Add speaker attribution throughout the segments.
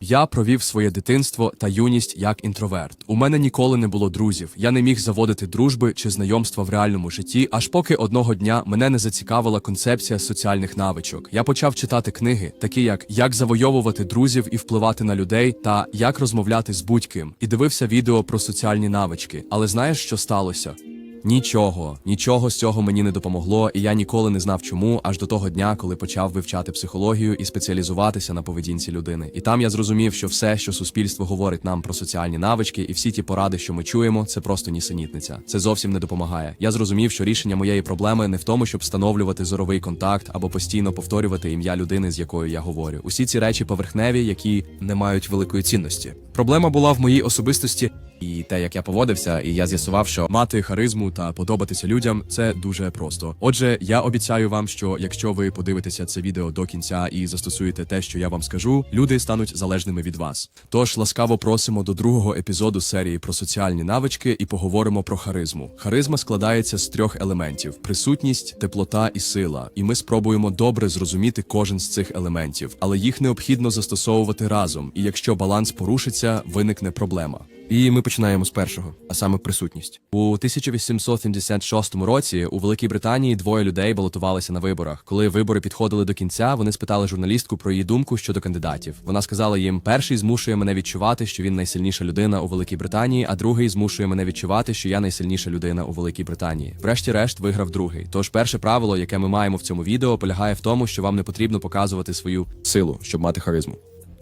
Speaker 1: Я провів своє дитинство та юність як інтроверт. У мене ніколи не було друзів. Я не міг заводити дружби чи знайомства в реальному житті, аж поки одного дня мене не зацікавила концепція соціальних навичок. Я почав читати книги, такі як Як завойовувати друзів і впливати на людей та Як розмовляти з будь-ким, і дивився відео про соціальні навички. Але знаєш, що сталося? Нічого, нічого з цього мені не допомогло, і я ніколи не знав чому, аж до того дня, коли почав вивчати психологію і спеціалізуватися на поведінці людини. І там я зрозумів, що все, що суспільство говорить нам про соціальні навички, і всі ті поради, що ми чуємо, це просто нісенітниця. Це зовсім не допомагає. Я зрозумів, що рішення моєї проблеми не в тому, щоб встановлювати зоровий контакт або постійно повторювати ім'я людини, з якою я говорю. Усі ці речі поверхневі, які не мають великої цінності. Проблема була в моїй особистості. І те, як я поводився, і я з'ясував, що мати харизму та подобатися людям це дуже просто. Отже, я обіцяю вам, що якщо ви подивитеся це відео до кінця і застосуєте те, що я вам скажу, люди стануть залежними від вас. Тож ласкаво просимо до другого епізоду серії про соціальні навички і поговоримо про харизму. Харизма складається з трьох елементів: присутність, теплота і сила. І ми спробуємо добре зрозуміти кожен з цих елементів, але їх необхідно застосовувати разом. І якщо баланс порушиться, виникне проблема. І ми починаємо з першого, а саме присутність. У 1876 році у Великій Британії двоє людей балотувалися на виборах. Коли вибори підходили до кінця, вони спитали журналістку про її думку щодо кандидатів. Вона сказала їм: перший змушує мене відчувати, що він найсильніша людина у Великій Британії, а другий змушує мене відчувати, що я найсильніша людина у Великій Британії. Врешті-решт виграв другий. Тож перше правило, яке ми маємо в цьому відео, полягає в тому, що вам не потрібно показувати свою силу, щоб мати харизму.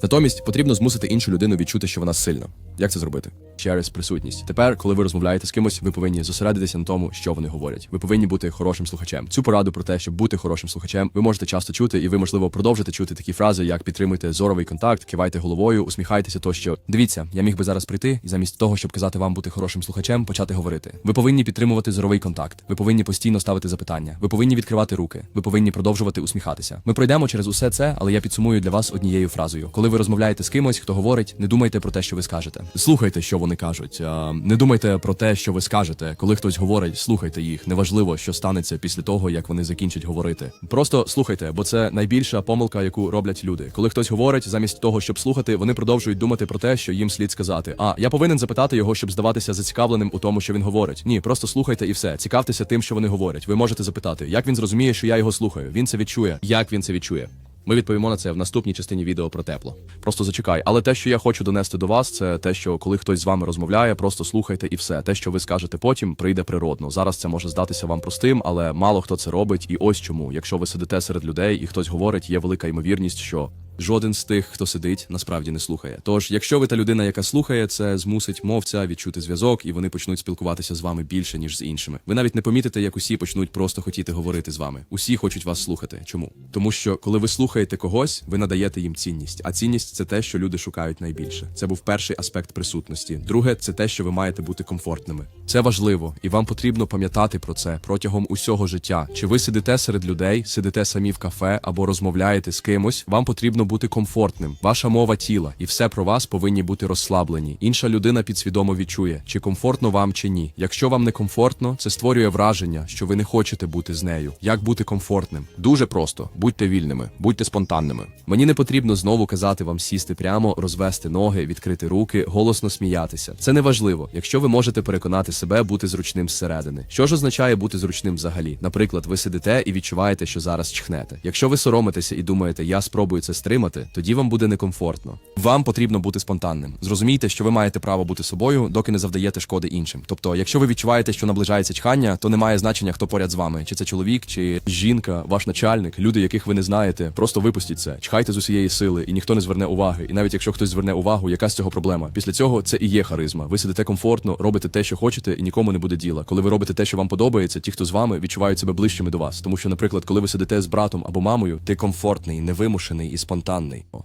Speaker 1: Натомість потрібно змусити іншу людину відчути, що вона сильна. Як це зробити? Через присутність. Тепер, коли ви розмовляєте з кимось, ви повинні зосередитися на тому, що вони говорять. Ви повинні бути хорошим слухачем. Цю пораду про те, щоб бути хорошим слухачем, ви можете часто чути, і ви, можливо, продовжите чути такі фрази, як підтримуйте зоровий контакт, кивайте головою, усміхайтеся тощо. Дивіться, я міг би зараз прийти і замість того, щоб казати вам бути хорошим слухачем, почати говорити. Ви повинні підтримувати зоровий контакт. Ви повинні постійно ставити запитання. Ви повинні відкривати руки. Ви повинні продовжувати усміхатися. Ми пройдемо через усе це, але я підсумую для вас однією фразою. Коли ви розмовляєте з кимось, хто говорить, не думайте про те, що ви скажете. Слухайте, що вони кажуть. а, Не думайте про те, що ви скажете. Коли хтось говорить, слухайте їх. Неважливо, що станеться після того, як вони закінчать говорити. Просто слухайте, бо це найбільша помилка, яку роблять люди. Коли хтось говорить, замість того, щоб слухати, вони продовжують думати про те, що їм слід сказати. А я повинен запитати його, щоб здаватися зацікавленим у тому, що він говорить. Ні, просто слухайте і все. Цікавтеся тим, що вони говорять. Ви можете запитати, як він зрозуміє, що я його слухаю. Він це відчує. Як він це відчує? Ми відповімо на це в наступній частині відео про тепло. Просто зачекай. Але те, що я хочу донести до вас, це те, що коли хтось з вами розмовляє, просто слухайте і все. Те, що ви скажете потім, прийде природно. Зараз це може здатися вам простим, але мало хто це робить. І ось чому, якщо ви сидите серед людей і хтось говорить, є велика ймовірність, що. Жоден з тих, хто сидить, насправді не слухає. Тож, якщо ви та людина, яка слухає, це змусить мовця відчути зв'язок, і вони почнуть спілкуватися з вами більше ніж з іншими. Ви навіть не помітите, як усі почнуть просто хотіти говорити з вами. Усі хочуть вас слухати. Чому? Тому що коли ви слухаєте когось, ви надаєте їм цінність. А цінність це те, що люди шукають найбільше. Це був перший аспект присутності. Друге, це те, що ви маєте бути комфортними. Це важливо, і вам потрібно пам'ятати про це протягом усього життя. Чи ви сидите серед людей, сидите самі в кафе або розмовляєте з кимось? Вам потрібно бути комфортним. Ваша мова тіла, і все про вас повинні бути розслаблені. Інша людина підсвідомо відчує, чи комфортно вам чи ні. Якщо вам не комфортно, це створює враження, що ви не хочете бути з нею. Як бути комфортним? Дуже просто будьте вільними, будьте спонтанними. Мені не потрібно знову казати вам сісти прямо, розвести ноги, відкрити руки, голосно сміятися. Це не важливо, якщо ви можете переконати себе бути зручним зсередини. Що ж означає бути зручним взагалі? Наприклад, ви сидите і відчуваєте, що зараз чхнете. Якщо ви соромитеся і думаєте, я спробую це стримати, тоді вам буде некомфортно. Вам потрібно бути спонтанним. Зрозумійте, що ви маєте право бути собою, доки не завдаєте шкоди іншим. Тобто, якщо ви відчуваєте, що наближається чхання, то немає значення, хто поряд з вами, чи це чоловік, чи жінка, ваш начальник, люди, яких ви не знаєте. Просто випустіть це, чхайте з усієї сили, і ніхто не зверне уваги. І навіть якщо хтось зверне увагу, яка з цього проблема? Після цього це і є харизма. Ви сидите комфортно, робите те, що хочете, і нікому не буде діла. Коли ви робите те, що вам подобається, ті, хто з вами, відчувають себе ближчими до вас. Тому що, наприклад, коли ви сидите з братом або мамою, ти комфортний, невимушений і спонтанний.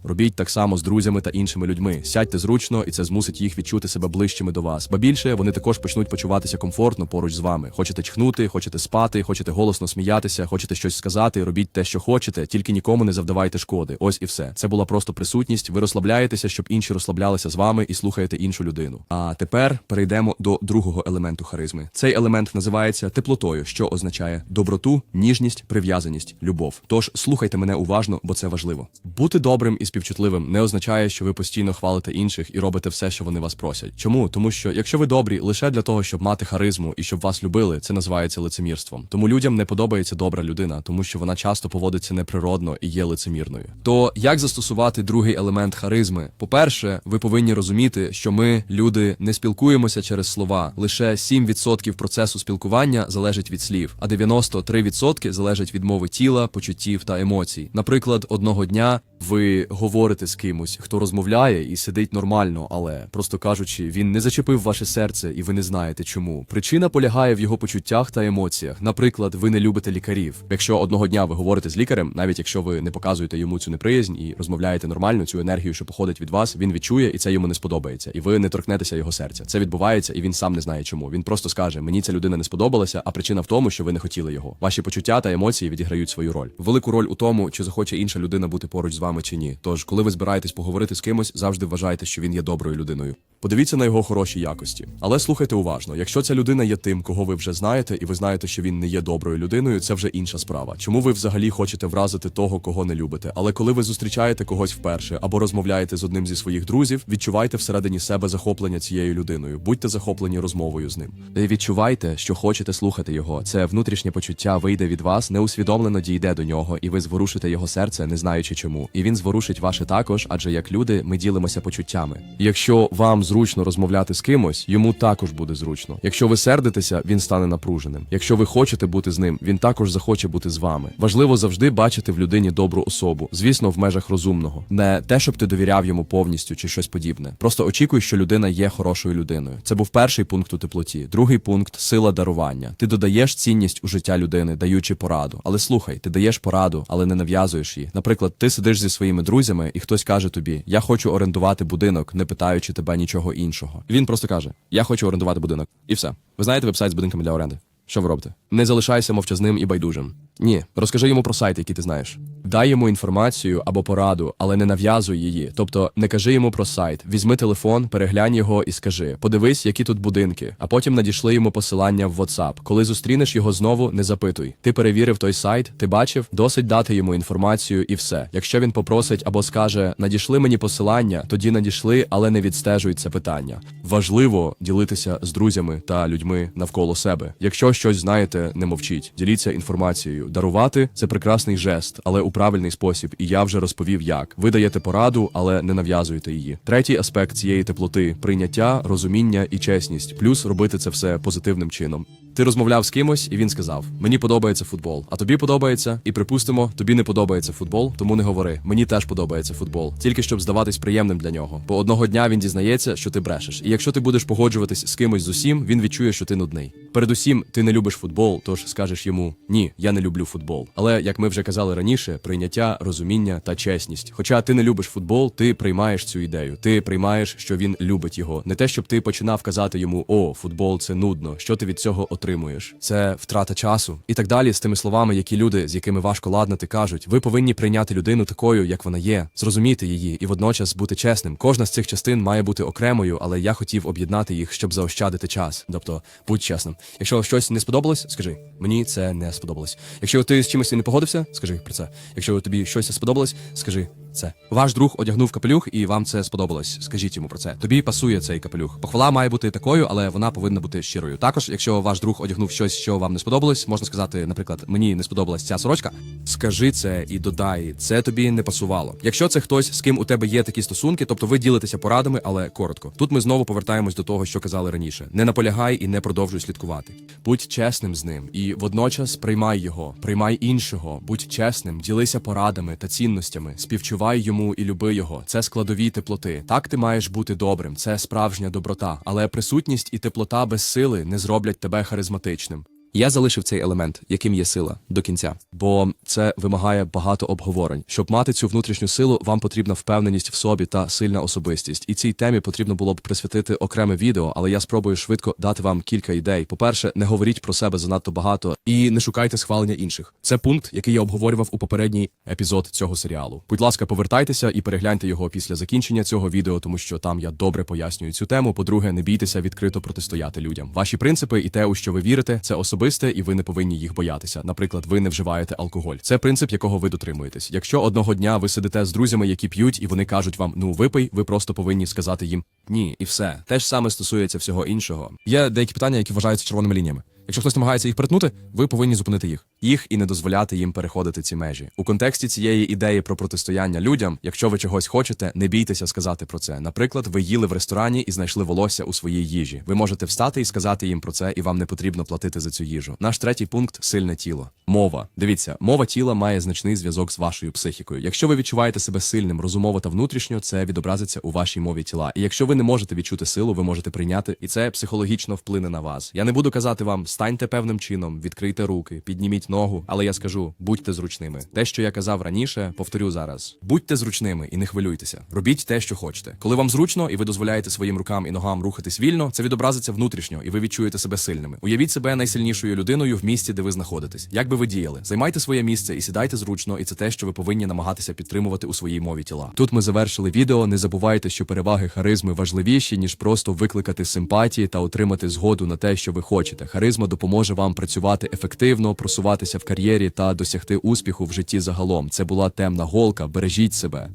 Speaker 1: Робіть так само з друзями та іншими людьми. Сядьте зручно, і це змусить їх відчути себе ближчими до вас. Ба більше вони також почнуть почуватися комфортно поруч з вами. Хочете чхнути, хочете спати, хочете голосно сміятися, хочете щось сказати. Робіть те, що хочете, тільки нікому не завдавайте шкоди. Ось і все. Це була просто присутність. Ви розслабляєтеся, щоб інші розслаблялися з вами і слухаєте іншу людину. А тепер перейдемо до другого елементу харизми. Цей елемент називається теплотою, що означає доброту, ніжність, прив'язаність, любов. Тож слухайте мене уважно, бо це важливо. Бути добрим і співчутливим не означає, що ви постійно хвалите інших і робите все, що вони вас просять. Чому? Тому що якщо ви добрі лише для того, щоб мати харизму і щоб вас любили, це називається лицемірством. Тому людям не подобається добра людина, тому що вона часто поводиться неприродно і є лицемірною. То як застосувати другий елемент харизми? По-перше, ви повинні розуміти, що ми, люди, не спілкуємося через слова. Лише 7% процесу спілкування залежить від слів, а 93% залежить від мови тіла, почуттів та емоцій. Наприклад, одного дня ви говорите з кимось, хто розмовляє і сидить нормально, але просто кажучи, він не зачепив ваше серце, і ви не знаєте чому. Причина полягає в його почуттях та емоціях. Наприклад, ви не любите лікарів. Якщо одного дня ви говорите з лікарем, навіть якщо ви не показуєте йому цю неприязнь і розмовляєте нормально, цю енергію, що походить від вас, він відчує, і це йому не сподобається. І ви не торкнетеся його серця. Це відбувається, і він сам не знає чому. Він просто скаже: Мені ця людина не сподобалася, а причина в тому, що ви не хотіли його. Ваші почуття та емоції відіграють свою роль. Велику роль у тому, чи захоче інша людина бути поруч з вами чи ні. Тож, коли ви збираєтесь поговорити з кимось, завжди вважайте, що він є доброю людиною. Подивіться на його хороші якості, але слухайте уважно. Якщо ця людина є тим, кого ви вже знаєте, і ви знаєте, що він не є доброю людиною, це вже інша справа. Чому ви взагалі хочете вразити того, кого не любите? Але коли ви зустрічаєте когось вперше або розмовляєте з одним зі своїх друзів, відчувайте всередині себе захоплення цією людиною, будьте захоплені розмовою з ним. І відчувайте, що хочете слухати його. Це внутрішнє почуття вийде від вас, неусвідомлено дійде до нього, і ви зворушите його серце, не знаючи чому. Він зворушить ваше також, адже як люди ми ділимося почуттями. Якщо вам зручно розмовляти з кимось, йому також буде зручно. Якщо ви сердитеся, він стане напруженим. Якщо ви хочете бути з ним, він також захоче бути з вами. Важливо завжди бачити в людині добру особу, звісно, в межах розумного, не те, щоб ти довіряв йому повністю чи щось подібне. Просто очікуй, що людина є хорошою людиною. Це був перший пункт у теплоті. Другий пункт сила дарування. Ти додаєш цінність у життя людини, даючи пораду. Але слухай, ти даєш пораду, але не нав'язуєш її. Наприклад, ти сидиш зі своїми друзями, і хтось каже тобі: Я хочу орендувати будинок, не питаючи тебе нічого іншого. Він просто каже: Я хочу орендувати будинок. І все. Ви знаєте веб-сайт з будинками для оренди? Що ви робите? Не залишайся мовчазним і байдужим. Ні, розкажи йому про сайт, який ти знаєш. Дай йому інформацію або пораду, але не нав'язуй її. Тобто не кажи йому про сайт. Візьми телефон, переглянь його і скажи: подивись, які тут будинки, а потім надішли йому посилання в WhatsApp. Коли зустрінеш його знову, не запитуй. Ти перевірив той сайт, ти бачив, досить дати йому інформацію і все. Якщо він попросить або скаже надішли мені посилання, тоді надішли, але не відстежуй це питання. Важливо ділитися з друзями та людьми навколо себе. Якщо щось знаєте, не мовчіть, діліться інформацією. Дарувати це прекрасний жест, але у правильний спосіб. І я вже розповів, як ви даєте пораду, але не нав'язуєте її. Третій аспект цієї теплоти прийняття, розуміння і чесність, плюс робити це все позитивним чином. Ти розмовляв з кимось, і він сказав: Мені подобається футбол, а тобі подобається, і припустимо, тобі не подобається футбол, тому не говори. Мені теж подобається футбол, тільки щоб здаватись приємним для нього. Бо одного дня він дізнається, що ти брешеш. І якщо ти будеш погоджуватись з кимось з усім, він відчує, що ти нудний. Передусім, ти не любиш футбол, тож скажеш йому ні, я не люблю футбол. Але як ми вже казали раніше, прийняття, розуміння та чесність. Хоча ти не любиш футбол, ти приймаєш цю ідею. Ти приймаєш, що він любить його. Не те, щоб ти починав казати йому: О, футбол це нудно. Що ти від цього отримуєш? Це втрата часу і так далі. З тими словами, які люди, з якими важко ладнати, кажуть, ви повинні прийняти людину такою, як вона є, зрозуміти її і водночас бути чесним. Кожна з цих частин має бути окремою, але я хотів об'єднати їх, щоб заощадити час. Тобто, будь чесним. Якщо щось не сподобалось, скажи мені це не сподобалось. Якщо ти з чимось не погодився, скажи про це. Якщо тобі щось сподобалось, скажи це. Ваш друг одягнув капелюх, і вам це сподобалось. Скажіть йому про це. Тобі пасує цей капелюх. Похвала має бути такою, але вона повинна бути щирою. Також, якщо ваш друг одягнув щось, що вам не сподобалось, можна сказати, наприклад, мені не сподобалась ця сорочка. Скажи це і додай, це тобі не пасувало. Якщо це хтось, з ким у тебе є такі стосунки, тобто ви ділитеся порадами, але коротко. Тут ми знову повертаємось до того, що казали раніше. Не наполягай і не продовжуй слідкувати. Будь чесним з ним і водночас приймай його, приймай іншого, будь чесним, ділися порадами та цінностями, співчувай йому і люби його. Це складові теплоти. Так ти маєш бути добрим, це справжня доброта, але присутність і теплота без сили не зроблять тебе харизматичним. Я залишив цей елемент, яким є сила, до кінця, бо це вимагає багато обговорень. Щоб мати цю внутрішню силу, вам потрібна впевненість в собі та сильна особистість. І цій темі потрібно було б присвятити окреме відео, але я спробую швидко дати вам кілька ідей. По-перше, не говоріть про себе занадто багато і не шукайте схвалення інших. Це пункт, який я обговорював у попередній епізод цього серіалу. Будь ласка, повертайтеся і перегляньте його після закінчення цього відео, тому що там я добре пояснюю цю тему. По-друге, не бійтеся відкрито протистояти людям. Ваші принципи і те, у що ви вірите, це особисто особисте, і ви не повинні їх боятися. Наприклад, ви не вживаєте алкоголь. Це принцип, якого ви дотримуєтесь. Якщо одного дня ви сидите з друзями, які п'ють, і вони кажуть вам, ну випий, ви просто повинні сказати їм ні, і все. Те ж саме стосується всього іншого.
Speaker 2: Є деякі питання, які вважаються червоними лініями. Якщо хтось намагається їх перетнути, ви повинні зупинити їх.
Speaker 1: їх і не дозволяти їм переходити ці межі. У контексті цієї ідеї про протистояння людям, якщо ви чогось хочете, не бійтеся сказати про це. Наприклад, ви їли в ресторані і знайшли волосся у своїй їжі. Ви можете встати і сказати їм про це, і вам не потрібно платити за цю їжу. Наш третій пункт сильне тіло. Мова. Дивіться, мова тіла має значний зв'язок з вашою психікою. Якщо ви відчуваєте себе сильним, розумово та внутрішньо, це відобразиться у вашій мові тіла. І якщо ви не можете відчути силу, ви можете прийняти, і це психологічно вплине на вас. Я не буду казати вам, станьте певним чином, відкрийте руки, підніміть ногу, але я скажу, будьте зручними. Те, що я казав раніше, повторю зараз: будьте зручними і не хвилюйтеся. Робіть те, що хочете. Коли вам зручно і ви дозволяєте своїм рукам і ногам рухатись вільно, це відобразиться внутрішньо, і ви відчуєте себе сильними. Уявіть себе найсильнішою людиною в місті, де ви знаходитесь. Як би ви діяли? Займайте своє місце і сідайте зручно, і це те, що ви повинні намагатися підтримувати у своїй мові тіла. Тут ми завершили відео. Не забувайте, що переваги харизми важливіші ніж просто викликати симпатії та отримати згоду на те, що ви хочете. Харизма допоможе вам працювати ефективно, просуватися в кар'єрі та досягти успіху в житті загалом. Це була темна голка. Бережіть себе.